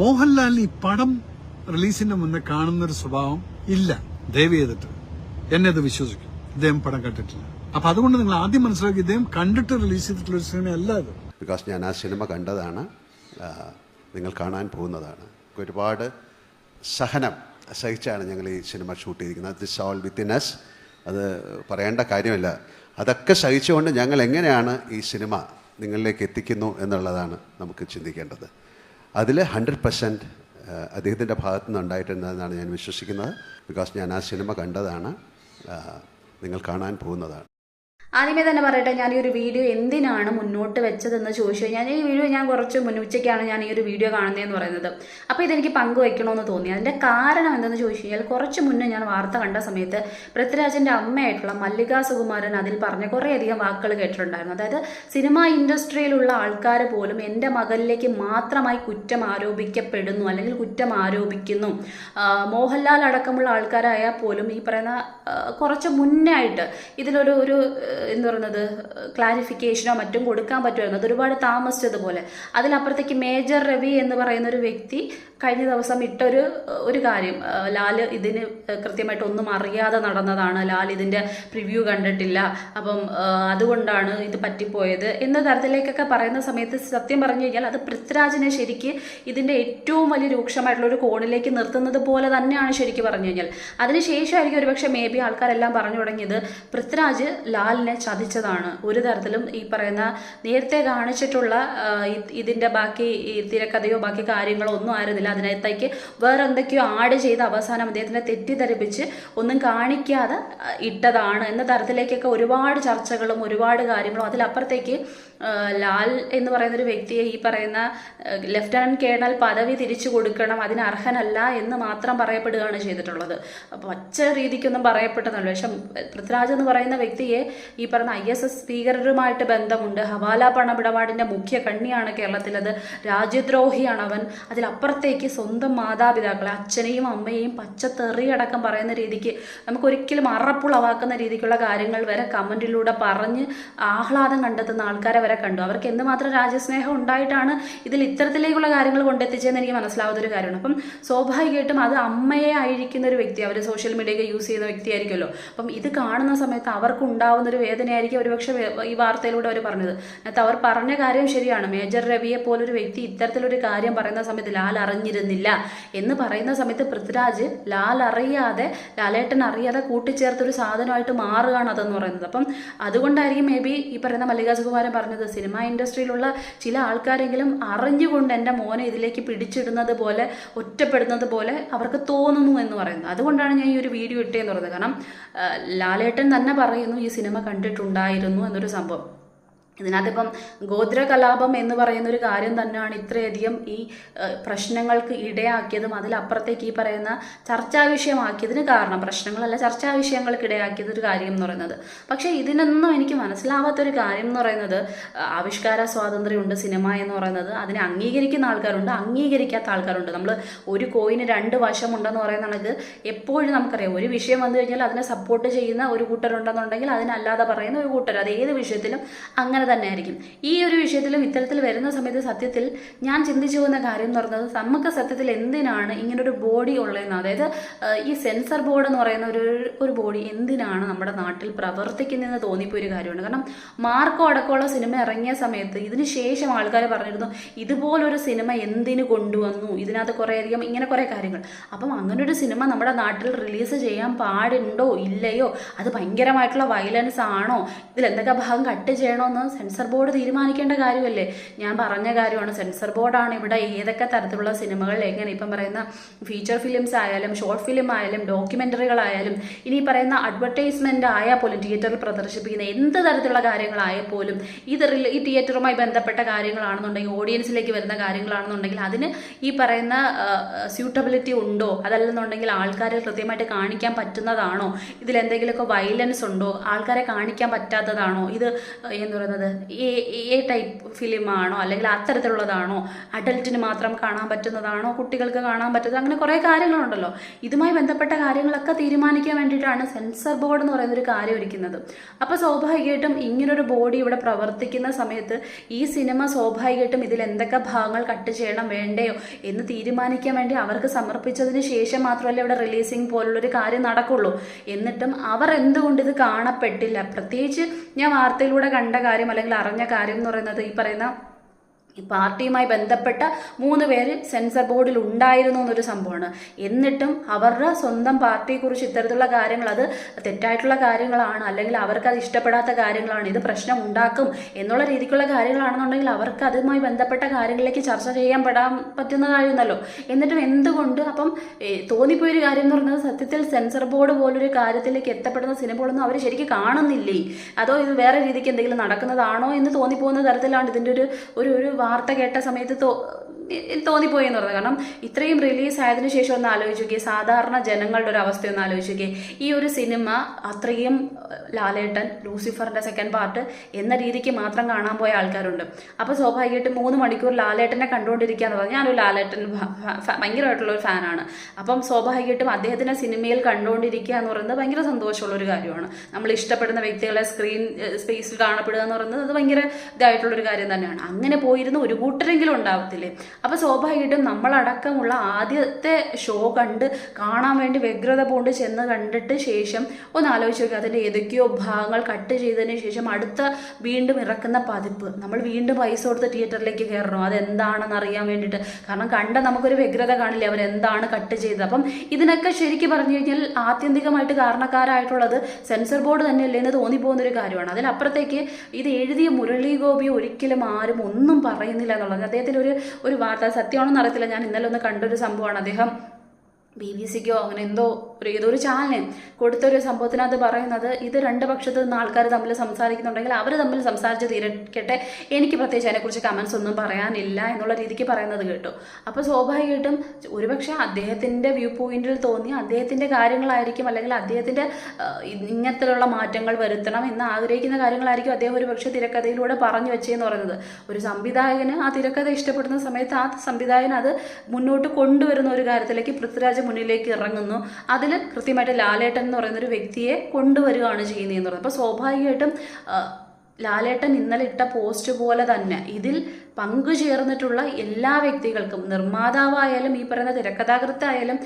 മോഹൻലാലിന് ഈ പടം റിലീസിന്റെ മുന്നേ കാണുന്ന ഒരു സ്വഭാവം ഇല്ല. ദയവ് ചെയ്തിട്ട് എന്നെ അത് വിശ്വസിക്കും. ഇദ്ദേഹം പടം കണ്ടിട്ടില്ല. അപ്പൊ അതുകൊണ്ട് നിങ്ങൾ ആദ്യം മനസ്സിലാക്കി ഇദ്ദേഹം കണ്ടിട്ട് റിലീസ് ചെയ്തിട്ടുള്ള ഒരു സിനിമയല്ല ഇത് ബിക്കോസ് ഞാൻ ആ സിനിമ കണ്ടതാണ്. നിങ്ങൾ കാണാൻ പോകുന്നതാണ്. ഒരുപാട് സഹനം സഹിച്ചാണ് ഞങ്ങൾ ഈ സിനിമ ഷൂട്ട് ചെയ്തിരിക്കുന്നത്. ദിസ് ഓൾ വിത്തിൻ എസ് അത് പറയേണ്ട കാര്യമില്ല. അതൊക്കെ സഹിച്ചുകൊണ്ട് ഞങ്ങൾ എങ്ങനെയാണ് ഈ സിനിമ നിങ്ങളിലേക്ക് എത്തിക്കുന്നു എന്നുള്ളതാണ് നമുക്ക് ചിന്തിക്കേണ്ടത്. അതിൽ ഹൺഡ്രഡ് പെർസെന്റ് അദ്ദേഹത്തിന്റെ ഭാഗത്തു നിന്ന് ഉണ്ടായിട്ടുണ്ടെന്നാണ് ഞാൻ വിശ്വസിക്കുന്നത്. ബിക്കോസ് ഞാൻ ആ സിനിമ കണ്ടതാണ് നിങ്ങൾ കാണാൻ പോകുന്നതാണ്. ആദ്യമേ തന്നെ പറയട്ടെ ഞാൻ ഈ ഒരു വീഡിയോ എന്തിനാണ് മുന്നോട്ട് വെച്ചതെന്ന് ചോദിച്ചു ഞാൻ ഈ വീഡിയോ ഞാൻ കുറച്ച് മുന്നുച്ചയ്ക്കാണ് ഞാൻ ഈ ഒരു വീഡിയോ കാണുന്നതെന്ന് പറയുന്നത്. അപ്പോൾ ഇതെനിക്ക് പങ്കുവയ്ക്കണമെന്ന് തോന്നി. അതിന്റെ കാരണം എന്തെന്ന് ചോദിച്ചു കഴിഞ്ഞാൽ കുറച്ച് മുന്നേ ഞാൻ വാർത്ത കണ്ട സമയത്ത് പൃഥ്വിരാജിന്റെ അമ്മയായിട്ടുള്ള മല്ലിക സുകുമാരൻ അതിൽ പറഞ്ഞ കുറേയധികം വാക്കുകൾ കേട്ടിട്ടുണ്ടായിരുന്നു. അതായത് സിനിമാ ഇൻഡസ്ട്രിയിലുള്ള ആൾക്കാർ പോലും എന്റെ മകളിലേക്ക് മാത്രമായി കുറ്റം ആരോപിക്കപ്പെടുന്നു അല്ലെങ്കിൽ കുറ്റം ആരോപിക്കുന്നു. മോഹൻലാൽ അടക്കമുള്ള ആൾക്കാരായാൽ പോലും ഈ പറയുന്ന കുറച്ച് മുന്നേ ആയിട്ട് ഇതിലൊരു ഒരു ആ, എന്താ പറയുന്നത് ക്ലാരിഫിക്കേഷനോ മറ്റും കൊടുക്കാൻ പറ്റുമായിരുന്നു. അത് ഒരുപാട് താമസിച്ചതുപോലെ. അതിലപ്പുറത്തേക്ക് മേജർ രവി എന്ന് പറയുന്ന ഒരു വ്യക്തി കഴിഞ്ഞ ദിവസം ഇട്ടൊരു ഒരു കാര്യം. ലാൽ ഇതിന് കൃത്യമായിട്ട് ഒന്നും അറിയാതെ നടന്നതാണ്. ലാൽ ഇതിന്റെ പ്രിവ്യൂ കണ്ടിട്ടില്ല. അപ്പം അതുകൊണ്ടാണ് ഇത് പറ്റിപ്പോയത്. എന്ന തരത്തിലേക്കൊക്കെ പറയുന്ന സമയത്ത് സത്യം പറഞ്ഞു കഴിഞ്ഞാൽ അത് പൃഥ്വിരാജിനെ ശരിക്ക് ഇതിന്റെ ഏറ്റവും വലിയ രൂക്ഷമായിട്ടുള്ള ഒരു കോണിലേക്ക് നിർത്തുന്നത് പോലെ തന്നെയാണ് ശരിക്ക് പറഞ്ഞു കഴിഞ്ഞാൽ. അതിനുശേഷമായിരിക്കും ഒരുപക്ഷെ മേ ബി ആൾക്കാരെല്ലാം പറഞ്ഞു തുടങ്ങിയത് പൃഥ്വിരാജ് ലാലിനെ ചതിച്ചതാണ്. ഒരു തരത്തിലും ഈ പറയുന്ന നേരത്തെ കാണിച്ചിട്ടുള്ള ഇതിന്റെ ബാക്കി തിരക്കഥയോ ബാക്കി കാര്യങ്ങളോ ഒന്നും ആയിരുന്നില്ല. അതിനകത്തേക്ക് വേറെ എന്തൊക്കെയോ ആഡ് ചെയ്ത് അവസാനം അദ്ദേഹത്തിനെ തെറ്റിദ്ധരിപ്പിച്ച് ഒന്നും കാണിക്കാതെ ഇട്ടതാണ്. എന്ന തരത്തിലേക്കൊക്കെ ഒരുപാട് ചർച്ചകളും ഒരുപാട് കാര്യങ്ങളും അതിലപ്പുറത്തേക്ക് ലാൽ എന്ന് പറയുന്ന ഒരു വ്യക്തിയെ ഈ പറയുന്ന ലെഫ്റ്റനന്റ് കേണൽ പദവി തിരിച്ചു കൊടുക്കണം അതിന് അർഹനല്ല എന്ന് മാത്രം പറയപ്പെടുകയാണ് ചെയ്തിട്ടുള്ളത്. പച്ച രീതിക്കൊന്നും പറയപ്പെട്ടതല്ല. പക്ഷെ പൃഥ്വിരാജ് എന്ന് പറയുന്ന വ്യക്തിയെ ഈ പറയുന്ന ഐ എസ് എസ് സ്പീക്കറുമായിട്ട് ബന്ധമുണ്ട്. ഹവാല പണമിടപാടിന്റെ മുഖ്യ കണ്ണിയാണ് കേരളത്തിലത്. രാജ്യദ്രോഹിയാണ് അവൻ. അതിലപ്പുറത്തേക്ക് സ്വന്തം മാതാപിതാക്കളെ അച്ഛനെയും അമ്മയെയും പച്ചത്തെറി അടക്കം പറയുന്ന രീതിക്ക് നമുക്ക് ഒരിക്കലും അറപ്പുളവാക്കുന്ന രീതിക്കുള്ള കാര്യങ്ങൾ വരെ കമന്റിലൂടെ പറഞ്ഞ് ആഹ്ലാദം കണ്ടെത്തുന്ന ആൾക്കാരെ വരെ കണ്ടു. അവർക്ക് എന്തുമാത്രം രാജ്യസ്നേഹം ഉണ്ടായിട്ടാണ് ഇതിൽ ഇത്തരത്തിലേക്കുള്ള കാര്യങ്ങൾ കൊണ്ടെത്തിച്ചതെന്ന് എനിക്ക് മനസ്സിലാവാത്ത ഒരു കാര്യമാണ്. അപ്പം സ്വാഭാവികമായിട്ടും അത് അമ്മയെ ആയിരിക്കുന്ന ഒരു വ്യക്തി അവർ സോഷ്യൽ മീഡിയയൊക്കെ യൂസ് ചെയ്യുന്ന വ്യക്തിയായിരിക്കുമല്ലോ. അപ്പം ഇത് കാണുന്ന സമയത്ത് അവർക്ക് ഉണ്ടാവുന്ന ഒരു വേദനയായിരിക്കും ഒരുപക്ഷെ ഈ വാർത്തയിലൂടെ അവർ പറഞ്ഞത്. അത് അവർ പറഞ്ഞ കാര്യം ശരിയാണ്. മേജർ രവിയെ പോലൊരു വ്യക്തി ഇത്തരത്തിലൊരു കാര്യം പറയുന്ന സമയത്ത് ലാൽ അറിഞ്ഞിരുന്നില്ല എന്ന് പറയുന്ന സമയത്ത് പൃഥ്വിരാജ് ലാൽ അറിയാതെ ലാലേട്ടൻ അറിയാതെ കൂട്ടിച്ചേർത്തൊരു സാധനമായിട്ട് മാറുകയാണ് അതെന്ന് പറയുന്നത്. അപ്പം അതുകൊണ്ടായിരിക്കും മേ ബി ഈ പറയുന്ന മല്ലികാ സുകുമാരൻ പറഞ്ഞത് സിനിമ ഇൻഡസ്ട്രിയിലുള്ള ചില ആൾക്കാരെങ്കിലും അറിഞ്ഞുകൊണ്ട് എന്റെ മോനെ ഇതിലേക്ക് പിടിച്ചിടുന്നത് പോലെ ഒറ്റപ്പെടുന്നത് പോലെ അവർക്ക് തോന്നുന്നു എന്ന് പറയുന്നത്. അതുകൊണ്ടാണ് ഞാൻ ഈ ഒരു വീഡിയോ ഇട്ടേന്ന് പറയുന്നത്. കാരണം ലാലേട്ടൻ തന്നെ പറയുന്നു ഈ സിനിമ കണ്ടിട്ടുണ്ടായിരുന്നു എന്നൊരു സംഭവം. ഇതിനകത്തിപ്പം ഗോത്ര കലാപം എന്ന് പറയുന്ന ഒരു കാര്യം തന്നെയാണ് ഇത്രയധികം ഈ പ്രശ്നങ്ങൾക്ക് ഇടയാക്കിയതും അതിലപ്പുറത്തേക്ക് ഈ പറയുന്ന ചർച്ചാ വിഷയമാക്കിയതിന് കാരണം പ്രശ്നങ്ങളല്ല ചർച്ചാ വിഷയങ്ങൾക്ക് ഇടയാക്കിയത് ഒരു കാര്യം എന്ന് പറയുന്നത്. പക്ഷേ ഇതിനൊന്നും എനിക്ക് മനസ്സിലാവാത്തൊരു കാര്യം എന്ന് പറയുന്നത് ആവിഷ്കാര സ്വാതന്ത്ര്യമുണ്ട് സിനിമ എന്ന് പറയുന്നത്. അതിനെ അംഗീകരിക്കുന്ന ആൾക്കാരുണ്ട് അംഗീകരിക്കാത്ത ആൾക്കാരുണ്ട്. നമ്മൾ ഒരു കോയിന് രണ്ട് വശമുണ്ടെന്ന് പറയുന്ന കണക്ക് എപ്പോഴും നമുക്കറിയാം. ഒരു വിഷയം വന്നു കഴിഞ്ഞാൽ അതിനെ സപ്പോർട്ട് ചെയ്യുന്ന ഒരു കൂട്ടരുണ്ടെന്നുണ്ടെങ്കിൽ അതിനല്ലാതെ പറയുന്ന ഒരു കൂട്ടർ അത് ഏത് വിഷയത്തിലും അങ്ങനെ തന്നെ ആയിരിക്കും ഈ ഒരു വിഷയത്തിലും ഇത്തരത്തിൽ വരുന്ന സമയത്ത് സത്യത്തിൽ ഞാൻ ചിന്തിച്ചു പോകുന്ന കാര്യം എന്ന് പറയുന്നത് നമുക്ക് സത്യത്തിൽ എന്തിനാണ് ഇങ്ങനൊരു ബോഡി ഉള്ളതെന്ന്? അതായത് ഈ സെൻസർ ബോർഡ് എന്ന് പറയുന്ന ഒരു ഒരു ബോഡി എന്തിനാണ് നമ്മുടെ നാട്ടിൽ പ്രവർത്തിക്കുന്നതെന്ന് തോന്നിപ്പോയ ഒരു കാര്യമാണ്. കാരണം മാർക്കോ അടക്കമുള്ള സിനിമ ഇറങ്ങിയ സമയത്ത് ഇതിന് ശേഷം ആൾക്കാർ പറഞ്ഞിരുന്നു ഇതുപോലൊരു സിനിമ എന്തിന് കൊണ്ടുവന്നു? ഇതിനകത്ത് കുറേയധികം ഇങ്ങനെ കുറേ കാര്യങ്ങൾ. അപ്പം അങ്ങനൊരു സിനിമ നമ്മുടെ നാട്ടിൽ റിലീസ് ചെയ്യാൻ പാടുണ്ടോ? ഇല്ലയോ? അത് ഭയങ്കരമായിട്ടുള്ള വയലൻസ് ആണോ? ഇതിൽ എന്തൊക്കെ ഭാഗം കട്ട് ചെയ്യണമെന്ന് സെൻസർ ബോർഡ് തീരുമാനിക്കേണ്ട കാര്യമല്ലേ? ഞാൻ പറഞ്ഞ കാര്യമാണ്. സെൻസർ ബോർഡാണ് ഇവിടെ ഏതൊക്കെ തരത്തിലുള്ള സിനിമകൾ എങ്ങനെ ഇപ്പം പറയുന്ന ഫീച്ചർ ഫിലിംസ് ആയാലും ഷോർട്ട് ഫിലിം ആയാലും ഡോക്യുമെന്ററികളായാലും ഇനി പറയുന്ന അഡ്വർടൈസ്മെന്റ് ആയാൽ പോലും തിയേറ്ററിൽ പ്രദർശിപ്പിക്കുന്ന എന്ത് തരത്തിലുള്ള കാര്യങ്ങളായാൽ പോലും ഇത് ഈ തിയേറ്ററുമായി ബന്ധപ്പെട്ട കാര്യങ്ങളാണെന്നുണ്ടെങ്കിൽ ഓഡിയൻസിലേക്ക് വരുന്ന കാര്യങ്ങളാണെന്നുണ്ടെങ്കിൽ അതിന് ഈ പറയുന്ന സ്യൂട്ടബിലിറ്റി ഉണ്ടോ? അതല്ലെന്നുണ്ടെങ്കിൽ ആൾക്കാരെ കൃത്യമായിട്ട് കാണിക്കാൻ പറ്റുന്നതാണോ? ഇതിൽ എന്തെങ്കിലുമൊക്കെ വയലൻസ് ഉണ്ടോ? ആൾക്കാരെ കാണിക്കാൻ പറ്റാത്തതാണോ? ഇത് എന്ന് പറയുന്നത് പറയുന്നത് ഏ ഏ ടൈപ്പ് ഫിലിമാണോ അല്ലെങ്കിൽ അത്തരത്തിലുള്ളതാണോ? അഡൽറ്റിന് മാത്രം കാണാൻ പറ്റുന്നതാണോ? കുട്ടികൾക്ക് കാണാൻ പറ്റുന്നത്? അങ്ങനെ കുറേ കാര്യങ്ങളുണ്ടല്ലോ. ഇതുമായി ബന്ധപ്പെട്ട കാര്യങ്ങളൊക്കെ തീരുമാനിക്കാൻ വേണ്ടിയിട്ടാണ് സെൻസർ ബോർഡ് എന്ന് പറയുന്ന ഒരു കാര്യം ഒരുക്കുന്നത്. അപ്പോൾ സ്വാഭാവികമായിട്ടും ഇങ്ങനൊരു ബോഡി ഇവിടെ പ്രവർത്തിക്കുന്ന സമയത്ത് ഈ സിനിമ സ്വാഭാവികമായിട്ടും ഇതിൽ എന്തൊക്കെ ഭാഗങ്ങൾ കട്ട് ചെയ്യണം വേണ്ടയോ എന്ന് തീരുമാനിക്കാൻ വേണ്ടി അവർക്ക് സമർപ്പിച്ചതിന് ശേഷം മാത്രമല്ല ഇവിടെ റിലീസിങ് പോലുള്ളൊരു കാര്യം നടക്കുള്ളൂ. എന്നിട്ടും അവർ എന്തുകൊണ്ട് ഇത് കാണപ്പെട്ടില്ല? പ്രത്യേകിച്ച് ഞാൻ വാർത്തയിലൂടെ കണ്ട കാര്യം അല്ലെങ്കിൽ അറിഞ്ഞ കാര്യം എന്ന് പറയുന്നത് ഈ പറയുന്ന പാർട്ടിയുമായി ബന്ധപ്പെട്ട മൂന്ന് പേര് സെൻസർ ബോർഡിൽ ഉണ്ടായിരുന്നു എന്നൊരു സംഭവമാണ്. എന്നിട്ടും അവരുടെ സ്വന്തം പാർട്ടിയെക്കുറിച്ച് ഇത്തരത്തിലുള്ള കാര്യങ്ങൾ അത് തെറ്റായിട്ടുള്ള കാര്യങ്ങളാണ് അല്ലെങ്കിൽ അവർക്ക് അത് ഇഷ്ടപ്പെടാത്ത കാര്യങ്ങളാണ് ഇത് പ്രശ്നം ഉണ്ടാക്കും എന്നുള്ള രീതിക്കുള്ള കാര്യങ്ങളാണെന്നുണ്ടെങ്കിൽ അവർക്ക് അതുമായി ബന്ധപ്പെട്ട കാര്യങ്ങളിലേക്ക് ചർച്ച ചെയ്യാൻ പെടാൻ പറ്റുന്നതായിരുന്നല്ലോ എന്നിട്ടും എന്തുകൊണ്ട് അപ്പം തോന്നിപ്പോയൊരു കാര്യം എന്ന് പറയുന്നത് സത്യത്തിൽ സെൻസർ ബോർഡ് പോലൊരു കാര്യത്തിലേക്ക് എത്തപ്പെടുന്ന സിനിമകളൊന്നും അവർ ശരിക്കും കാണുന്നില്ലേ? അതോ ഇത് വേറെ രീതിക്ക് എന്തെങ്കിലും നടക്കുന്നതാണോ എന്ന് തോന്നിപ്പോകുന്ന തരത്തിലാണ് ഇതിന്റെ ഒരു ഒരു വാർത്ത കേട്ട സമയത്ത് തോന്നിപ്പോയി എന്ന് പറഞ്ഞത് കാരണം ഇത്രയും റിലീസ് ആയതിനു ശേഷം ഒന്ന് ആലോചിച്ച് സാധാരണ ജനങ്ങളുടെ ഒരു അവസ്ഥ ഒന്ന് ആലോചിച്ച് ഈ ഒരു സിനിമ അത്രയും ലാലേട്ടൻ ലൂസിഫറിന്റെ സെക്കൻഡ് പാർട്ട് എന്ന രീതിക്ക് മാത്രം കാണാൻ പോയ ആൾക്കാരുണ്ട്. അപ്പോൾ സ്വാഭാവികമായിട്ടും മൂന്ന് മണിക്കൂർ ലാലേട്ടനെ കണ്ടുകൊണ്ടിരിക്കുക എന്ന് പറഞ്ഞാൽ ഞാനൊരു ലാലേട്ടൻ ഭയങ്കരമായിട്ടുള്ള ഒരു ഫാനാണ് അപ്പം സ്വാഭാവികമായിട്ടും അദ്ദേഹത്തിനെ സിനിമയിൽ കണ്ടുകൊണ്ടിരിക്കുക എന്ന് പറയുന്നത് ഭയങ്കര സന്തോഷമുള്ള ഒരു കാര്യമാണ്. നമ്മൾ ഇഷ്ടപ്പെടുന്ന വ്യക്തികളെ സ്ക്രീൻ സ്പേസിൽ കാണപ്പെടുക എന്ന് പറയുന്നത് അത് ഭയങ്കര ഇതായിട്ടുള്ളൊരു കാര്യം തന്നെയാണ്. അങ്ങനെ പോയിരുന്ന ഒരു കൂട്ടരെങ്കിലും ഉണ്ടാവത്തില്ലേ? അപ്പോൾ സ്വാഭാവികമായിട്ടും നമ്മളടക്കമുള്ള ആദ്യത്തെ ഷോ കണ്ട് കാണാൻ വേണ്ടി വ്യഗ്രത പോണ്ട് ചെന്ന് കണ്ടിട്ട് ശേഷം ഒന്ന് ആലോചിച്ച് നോക്കുക അതിന്റെ ഏതൊക്കെയോ ഭാഗങ്ങൾ കട്ട് ചെയ്തതിന് ശേഷം അടുത്ത വീണ്ടും ഇറക്കുന്ന പതിപ്പ്. നമ്മൾ വീണ്ടും പൈസ കൊടുത്ത് തിയേറ്ററിലേക്ക് കയറണം? അതെന്താണെന്ന് അറിയാൻ വേണ്ടിയിട്ട്. കാരണം കണ്ട നമുക്കൊരു വ്യഗ്രത കാണില്ലേ? അവരെന്താണ് കട്ട് ചെയ്തത്? അപ്പം ഇതിനൊക്കെ ശരിക്കും പറഞ്ഞു കഴിഞ്ഞാൽ ആത്യന്തികമായിട്ട് കാരണക്കാരായിട്ടുള്ളത് സെൻസർ ബോർഡ് തന്നെയല്ലേ എന്ന് തോന്നിപ്പോകുന്ന ഒരു കാര്യമാണ്. അതിലപ്പുറത്തേക്ക് ഇത് എഴുതിയ മുരളി ഗോപി ഒരിക്കലും ആരും ഒന്നും പറയുന്നില്ല എന്നുള്ളത്. അദ്ദേഹത്തിന് ഒരു ഒരു വാർത്ത. സത്യമാണെന്ന് അറിയത്തില്ല. ഞാൻ ഇന്നലെ ഒന്ന് കണ്ടൊരു സംഭവമാണ്. അദ്ദേഹം ബി ബി സിക്കോ അങ്ങനെ എന്തോ ഒരു ഏതോ ഒരു ചാനലിന് കൊടുത്തൊരു സംഭവത്തിനകത്ത് പറയുന്നത് ഇത് രണ്ട് പക്ഷത്ത് നിന്ന് ആൾക്കാർ തമ്മിൽ സംസാരിക്കുന്നുണ്ടെങ്കിൽ അവർ തമ്മിൽ സംസാരിച്ച് തീരക്കട്ടെ എനിക്ക് പ്രത്യേകിച്ച് അതിനെക്കുറിച്ച് കമൻസ് ഒന്നും പറയാനില്ല എന്നുള്ള രീതിക്ക് പറയുന്നത് കേട്ടു. അപ്പോൾ സ്വാഭാവികമായിട്ടും ഒരുപക്ഷെ അദ്ദേഹത്തിന്റെ വ്യൂ പോയിന്റിൽ തോന്നി അദ്ദേഹത്തിന്റെ കാര്യങ്ങളായിരിക്കും അല്ലെങ്കിൽ അദ്ദേഹത്തിന്റെ ഇങ്ങനത്തിലുള്ള മാറ്റങ്ങൾ വരുത്തണം എന്ന് ആഗ്രഹിക്കുന്ന കാര്യങ്ങളായിരിക്കും അദ്ദേഹം ഒരു പക്ഷേ തിരക്കഥയിലൂടെ പറഞ്ഞു വെച്ചതെന്ന് പറയുന്നത്. ഒരു സംവിധായകന് ആ തിരക്കഥ ഇഷ്ടപ്പെടുന്ന സമയത്ത് ആ സംവിധായകൻ അത് മുന്നോട്ട് കൊണ്ടുവരുന്ന ഒരു കാര്യത്തിലേക്ക് പൃഥ്വിരാജ് മുന്നിലേക്ക് ഇറങ്ങുന്നു. അതിൽ കൃത്യമായിട്ട് ലാലേട്ടൻ എന്ന് പറയുന്ന ഒരു വ്യക്തിയെ കൊണ്ടുവരികയാണ് ചെയ്യുന്നതെന്ന് പറയുന്നത് അപ്പോൾ സ്വാഭാവികമായിട്ടും ലാലേട്ടൻ ഇന്നലെ ഇട്ട പോസ്റ്റ് പോലെ തന്നെ ഇതിൽ പങ്കുചേർന്നിട്ടുള്ള എല്ലാ വ്യക്തികൾക്കും നിർമ്മാതാവായാലും ഈ പറയുന്ന തിരക്കഥാകൃത്തായാലും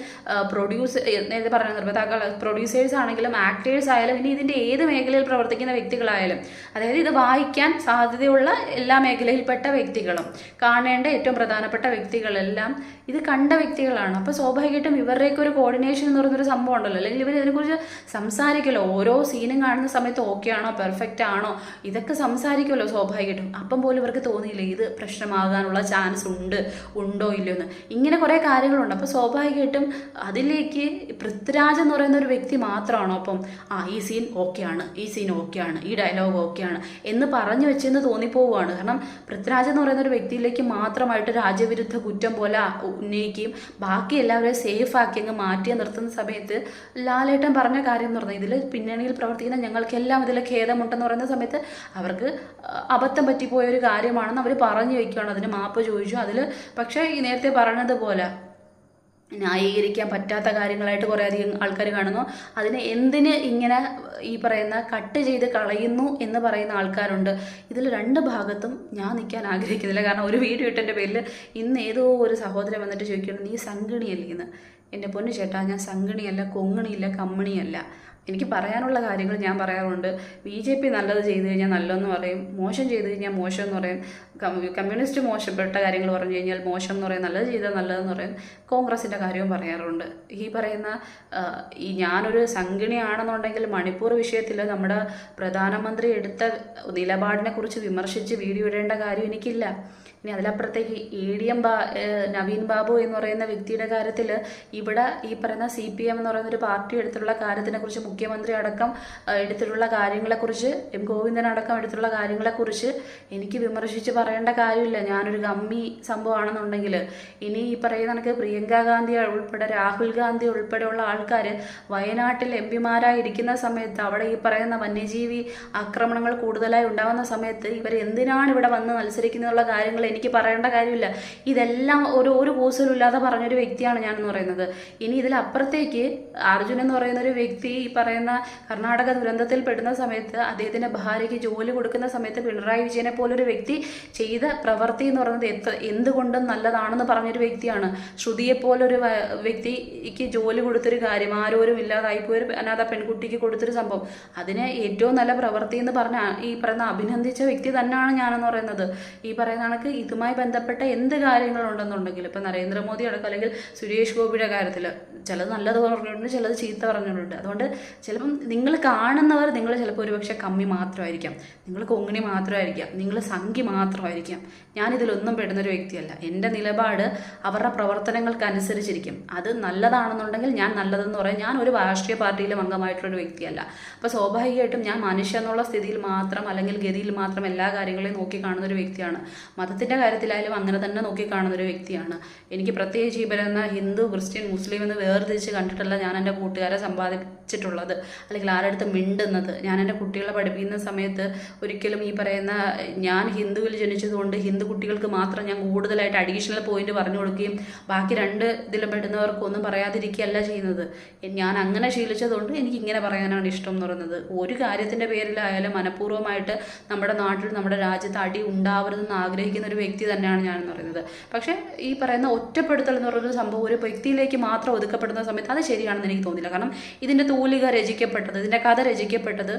പ്രൊഡ്യൂസ് നേരത്തെ പറഞ്ഞ നിർമ്മാതാക്കൾ പ്രൊഡ്യൂസേഴ്സ് ആണെങ്കിലും ആക്ടേഴ്സ് ആയാലും ഇനി ഇതിന്റെ ഏത് മേഖലയിൽ പ്രവർത്തിക്കുന്ന വ്യക്തികളായാലും അതായത് ഇത് വായിക്കാൻ സാധ്യതയുള്ള എല്ലാ മേഖലയിൽപ്പെട്ട വ്യക്തികളും കാണേണ്ട ഏറ്റവും പ്രധാനപ്പെട്ട വ്യക്തികളെല്ലാം ഇത് കണ്ട വ്യക്തികളാണ്. അപ്പോൾ സ്വാഭാവികമായിട്ടും ഇവരുടെയൊക്കെ ഒരു കോർഡിനേഷൻ എന്ന് പറയുന്നൊരു സംഭവം ഉണ്ടല്ലോ. അല്ലെങ്കിൽ ഇവർ ഇതിനെക്കുറിച്ച് സംസാരിക്കുമല്ലോ ഓരോ സീനും കാണുന്ന സമയത്ത് ഓക്കെ ആണോ? പെർഫെക്റ്റ് ആണോ? ഇതൊക്കെ സംസാരിക്കുമല്ലോ സ്വാഭാവികമായിട്ടും. അപ്പം പോലും ഇവർക്ക് തോന്നിയില്ല ഇത് പ്രശ്നമാകാനുള്ള ചാൻസ് ഉണ്ട് ഉണ്ടോ ഇല്ലയോ എന്ന് ഇങ്ങനെ കുറേ കാര്യങ്ങളുണ്ട്. അപ്പോൾ സ്വാഭാവികമായിട്ടും അതിലേക്ക് പൃഥ്വിരാജ് എന്ന് പറയുന്ന ഒരു വ്യക്തി മാത്രമാണോ അപ്പം ആ ഈ സീൻ ഓക്കെയാണ് ഈ സീൻ ഓക്കെയാണ് ഈ ഡയലോഗ് ഓക്കെയാണ് എന്ന് പറഞ്ഞു വെച്ചെന്ന് തോന്നിപ്പോവുകയാണ്. കാരണം പൃഥ്വിരാജ് എന്ന് പറയുന്ന ഒരു വ്യക്തിയിലേക്ക് മാത്രമായിട്ട് രാജ്യവിരുദ്ധ കുറ്റം പോലെ ഉന്നയിക്കുകയും ബാക്കി എല്ലാവരെയും സേഫ് ആക്കി അങ്ങ് മാറ്റി നിർത്തുന്ന സമയത്ത് ലാലേട്ടൻ പറഞ്ഞ കാര്യം എന്ന് പറഞ്ഞാൽ ഇതിൽ പിന്നണിയിൽ പ്രവർത്തിക്കുന്ന ഞങ്ങൾക്കെല്ലാം ഇതിൽ ഖേദമുണ്ടെന്ന് പറയുന്ന സമയത്ത് അവർക്ക് അബദ്ധം പറ്റിപ്പോയ ഒരു കാര്യമാണെന്ന് അവർ പറഞ്ഞു വയ്ക്കുകയാണ് അതിന് മാപ്പ് ചോദിച്ചു. അതിൽ പക്ഷേ ഈ നേരത്തെ പറഞ്ഞതുപോലെ ന്യായീകരിക്കാൻ പറ്റാത്ത കാര്യങ്ങളായിട്ട് കുറേ അധികം ആൾക്കാർ കാണുന്നു. അതിനെ എന്തിന് ഇങ്ങനെ ഈ പറയുന്ന കട്ട് ചെയ്ത് കളയുന്നു എന്ന് പറയുന്ന ആൾക്കാരുണ്ട്. ഇതിൽ രണ്ട് ഭാഗത്തും ഞാൻ നിൽക്കാൻ ആഗ്രഹിക്കുന്നില്ല. കാരണം ഒരു വീഡിയോ ഇട്ടതിന്റെ പേരിൽ ഇന്ന് ഏതോ ഒരു സഹോദരൻ വന്നിട്ട് ചോദിക്കുന്നു നീ സംഗണിയല്ലേ എന്ന് എന്റെ പൊന്നു ചേട്ടാ ഞാൻ സംഗണിയല്ല കൊങ്ങണിയില്ല കമ്മണിയല്ല. എനിക്ക് പറയാനുള്ള കാര്യങ്ങൾ ഞാൻ പറയാറുണ്ട്. ബി ജെ പി നല്ലത് ചെയ്തു കഴിഞ്ഞാൽ നല്ലതെന്ന് പറയും. മോശം ചെയ്തു കഴിഞ്ഞാൽ മോശം എന്ന് പറയും. കമ്മ്യൂണിസ്റ്റ് മോശപ്പെട്ട കാര്യങ്ങൾ പറഞ്ഞു കഴിഞ്ഞാൽ മോശം എന്ന് പറയും നല്ലത് ചെയ്താൽ നല്ലതെന്ന് പറയും. കോൺഗ്രസിന്റെ കാര്യവും പറയാറുണ്ട്. ഈ പറയുന്ന ഈ ഞാനൊരു സംഘിണിയാണെന്നുണ്ടെങ്കിൽ മണിപ്പൂർ വിഷയത്തിൽ നമ്മുടെ പ്രധാനമന്ത്രി എടുത്ത നിലപാടിനെ കുറിച്ച് വിമർശിച്ച് വീഡിയോ ഇടേണ്ട കാര്യം എനിക്കില്ല. ഇനി അതിലപ്പുറത്തേക്ക് ഇ ഡി എം ബാ നവീൻ ബാബു എന്ന് പറയുന്ന വ്യക്തിയുടെ കാര്യത്തിൽ ഇവിടെ ഈ പറയുന്ന സി പി എം എന്ന് പറയുന്ന ഒരു പാർട്ടി എടുത്തിട്ടുള്ള കാര്യത്തിനെക്കുറിച്ച് മുഖ്യമന്ത്രി അടക്കം എടുത്തിട്ടുള്ള കാര്യങ്ങളെക്കുറിച്ച് എം ഗോവിന്ദൻ അടക്കം എടുത്തിട്ടുള്ള കാര്യങ്ങളെക്കുറിച്ച് എനിക്ക് വിമർശിച്ച് പറയേണ്ട കാര്യമില്ല. ഞാനൊരു ഗമ്മി സംഭവമാണെന്നുണ്ടെങ്കിൽ ഇനി ഈ പറയുന്ന കണക്ക് പ്രിയങ്ക ഗാന്ധി ഉൾപ്പെടെ രാഹുൽ ഗാന്ധി ഉൾപ്പെടെയുള്ള ആൾക്കാർ വയനാട്ടിൽ എം പിമാരായിരിക്കുന്ന സമയത്ത് അവിടെ ഈ പറയുന്ന വന്യജീവി ആക്രമണങ്ങൾ കൂടുതലായി ഉണ്ടാകുന്ന സമയത്ത് ഇവർ എന്തിനാണ് ഇവിടെ വന്ന് മത്സരിക്കുന്നുള്ള കാര്യങ്ങൾ എനിക്ക് പറയേണ്ട കാര്യമില്ല. ഇതെല്ലാം ഒരു ഒരു കൂസലും ഇല്ലാതെ പറഞ്ഞൊരു വ്യക്തിയാണ് ഞാനെന്ന് പറയുന്നത്. ഇനി ഇതിലപ്പുറത്തേക്ക് അർജുൻ എന്ന് പറയുന്ന ഒരു വ്യക്തി ഈ പറയുന്ന കർണാടക ദുരന്തത്തിൽ പെടുന്ന സമയത്ത് അദ്ദേഹത്തിന്റെ ഭാര്യയ്ക്ക് ജോലി കൊടുക്കുന്ന സമയത്ത് പിണറായി വിജയനെ പോലൊരു വ്യക്തി ചെയ്ത പ്രവൃത്തി എന്ന് പറയുന്നത് എത്ര എന്തുകൊണ്ടും നല്ലതാണെന്ന് പറഞ്ഞൊരു വ്യക്തിയാണ്. ശ്രുതിയെപ്പോലൊരു വ്യക്തിക്ക് ജോലി കൊടുത്തൊരു കാര്യം ആരോരും ഇല്ലാതായി പോയൊരു അനാഥ പെൺകുട്ടിക്ക് കൊടുത്തൊരു സംഭവം. അതിനെ ഏറ്റവും നല്ല പ്രവൃത്തി എന്ന് പറഞ്ഞ ഈ പറയുന്ന അഭിനന്ദിച്ച വ്യക്തി തന്നെയാണ് ഞാനെന്ന് പറയുന്നത്. ഈ പറയുന്ന കണക്ക് ഇതുമായി ബന്ധപ്പെട്ട എന്ത് കാര്യങ്ങളുണ്ടെന്നുണ്ടെങ്കിൽ ഇപ്പം നരേന്ദ്രമോദി അടക്കം അല്ലെങ്കിൽ സുരേഷ് ഗോപിയുടെ കാര്യത്തിൽ ചിലത് നല്ലത് പറഞ്ഞിട്ടുണ്ട് ചിലത് ചീത്ത പറഞ്ഞിട്ടുണ്ട്. അതുകൊണ്ട് ചിലപ്പം നിങ്ങൾ കാണുന്നവർ നിങ്ങൾ ചിലപ്പോൾ ഒരുപക്ഷെ കമ്മി മാത്രമായിരിക്കാം. നിങ്ങൾ കൊങ്ങിണി മാത്രമായിരിക്കാം. നിങ്ങൾ സംഖ്യ മാത്രമായിരിക്കാം ഞാനിതിലൊന്നും പെടുന്നൊരു വ്യക്തിയല്ല. എന്റെ നിലപാട് അവരുടെ പ്രവർത്തനങ്ങൾക്കനുസരിച്ചിരിക്കും. അത് നല്ലതാണെന്നുണ്ടെങ്കിൽ ഞാൻ നല്ലതെന്ന് പറയാം. ഞാൻ ഒരു രാഷ്ട്രീയ പാർട്ടിയിലും അംഗമായിട്ടുള്ളൊരു വ്യക്തിയല്ല. അപ്പോൾ സ്വാഭാവികമായിട്ടും ഞാൻ മനുഷ്യ എന്നുള്ള സ്ഥിതിയിൽ മാത്രം അല്ലെങ്കിൽ ഗതിയിൽ മാത്രം എല്ലാ കാര്യങ്ങളെയും നോക്കി കാണുന്ന ഒരു വ്യക്തിയാണ്. മതത്തിന്റെ കാര്യത്തിലായാലും അങ്ങനെ തന്നെ നോക്കി കാണുന്ന ഒരു വ്യക്തിയാണ്. എനിക്ക് പ്രത്യേകിച്ച് പറയുന്ന ഹിന്ദു ക്രിസ്ത്യൻ മുസ്ലിം എന്ന് വേർതിരിച്ച് കണ്ടിട്ടല്ല ഞാൻ എന്റെ കൂട്ടുകാരെ സമ്പാദിച്ചിട്ടുള്ളത്. അല്ലെങ്കിൽ ആരടുത്ത് മിണ്ടുന്നത്. ഞാൻ എന്റെ കുട്ടികളെ പഠിപ്പിക്കുന്ന സമയത്ത് ഒരിക്കലും ഈ പറയുന്ന ഞാൻ ഹിന്ദുവിൽ ജനിച്ചതുകൊണ്ട് ഹിന്ദു കുട്ടികൾക്ക് മാത്രം ഞാൻ കൂടുതലായിട്ട് അഡീഷണൽ പോയിന്റ് പറഞ്ഞു കൊടുക്കുകയും ബാക്കി രണ്ട് ഇതിലും പെടുന്നവർക്കൊന്നും പറയാതിരിക്കുകയല്ല ചെയ്യുന്നത്. ഞാൻ അങ്ങനെ ശീലിച്ചതുകൊണ്ട് എനിക്ക് ഇങ്ങനെ പറയാനാണ് ഇഷ്ടം എന്ന് പറയുന്നത്. ഒരു കാര്യത്തിന്റെ പേരിലായാലും മനഃപൂർവമായിട്ട് നമ്മുടെ നാട്ടിൽ നമ്മുടെ രാജ്യത്ത് അടി ഉണ്ടാവരുതെന്ന് ആഗ്രഹിക്കുന്ന ഒരു വ്യക്തി തന്നെയാണ് ഞാനെന്ന് പറയുന്നത്. പക്ഷേ ഈ പറയുന്ന ഒറ്റപ്പെടുത്തൽ എന്ന് പറയുന്ന സംഭവം ഒരു വ്യക്തിയിലേക്ക് മാത്രം ഒതുക്കപ്പെടുന്ന സമയത്ത് അത് ശരിയാണെന്ന് എനിക്ക് തോന്നില്ല. കാരണം ഇതിന്റെ തൂലിക രചിക്കപ്പെട്ടത് ഇതിന്റെ കഥ രചിക്കപ്പെട്ടത്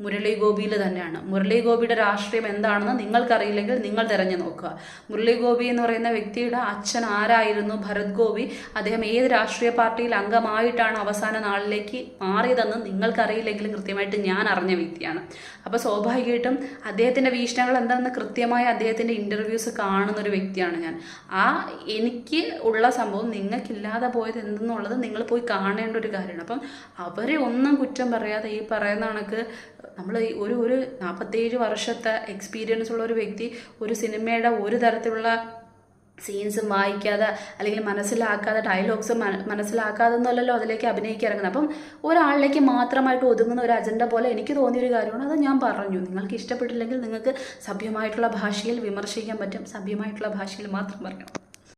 മുരളി ഗോപിയിൽ തന്നെയാണ്. മുരളി ഗോപിയുടെ രാഷ്ട്രീയം എന്താണെന്ന് നിങ്ങൾക്കറിയില്ലെങ്കിൽ നിങ്ങൾ തിരഞ്ഞു നോക്കുക. മുരളി ഗോപി എന്ന് പറയുന്ന വ്യക്തിയുടെ അച്ഛൻ ആരായിരുന്നു? ഭരത് ഗോപി. അദ്ദേഹം ഏത് രാഷ്ട്രീയ പാർട്ടിയിൽ അംഗമായിട്ടാണ് അവസാന നാളിലേക്ക് മാറിയതെന്ന് നിങ്ങൾക്കറിയില്ലെങ്കിലും കൃത്യമായിട്ട് ഞാൻ അറിഞ്ഞ വ്യക്തിയാണ്. അപ്പോൾ സ്വാഭാവികമായിട്ടും അദ്ദേഹത്തിന്റെ വീക്ഷണങ്ങൾ എന്താണെന്ന് കൃത്യമായി അദ്ദേഹത്തിന്റെ ഇന്റർവ്യൂസ് കാണുന്ന ഒരു വ്യക്തിയാണ് ഞാൻ. ആ എനിക്ക് ഉള്ള സംഭവം നിങ്ങൾക്കില്ലാതെ പോയത് എന്തെന്നുള്ളത് നിങ്ങൾ പോയി കാണേണ്ട ഒരു കാര്യമാണ്. അപ്പം അവരെ ഒന്നും കുറ്റം പറയാതെ ഈ പറയുന്ന കണക്ക് നമ്മൾ ഒരു ഒരു നാൽപ്പത്തേഴ് വർഷത്തെ എക്സ്പീരിയൻസ് ഉള്ള ഒരു വ്യക്തി ഒരു സിനിമയുടെ ഒരു തരത്തിലുള്ള സീൻസും വായിക്കാതെ അല്ലെങ്കിൽ മനസ്സിലാക്കാതെ ഡയലോഗ്സ് മനസ്സിലാക്കാതെ ഒന്നുമല്ലല്ലോ അതിലേക്ക് അഭിനയിക്കാൻ ഇറങ്ങുന്നത്. അപ്പം ഒരാളിലേക്ക് മാത്രമായിട്ട് ഒതുങ്ങുന്ന ഒരു അജണ്ട പോലെ എനിക്ക് തോന്നിയൊരു കാര്യമാണ്. അത് ഞാൻ പറഞ്ഞു. നിങ്ങൾക്ക് ഇഷ്ടപ്പെട്ടില്ലെങ്കിൽ നിങ്ങൾക്ക് സഭ്യമായിട്ടുള്ള ഭാഷയിൽ വിമർശിക്കാൻ പറ്റും. സഭ്യമായിട്ടുള്ള ഭാഷയിൽ മാത്രം പറഞ്ഞു.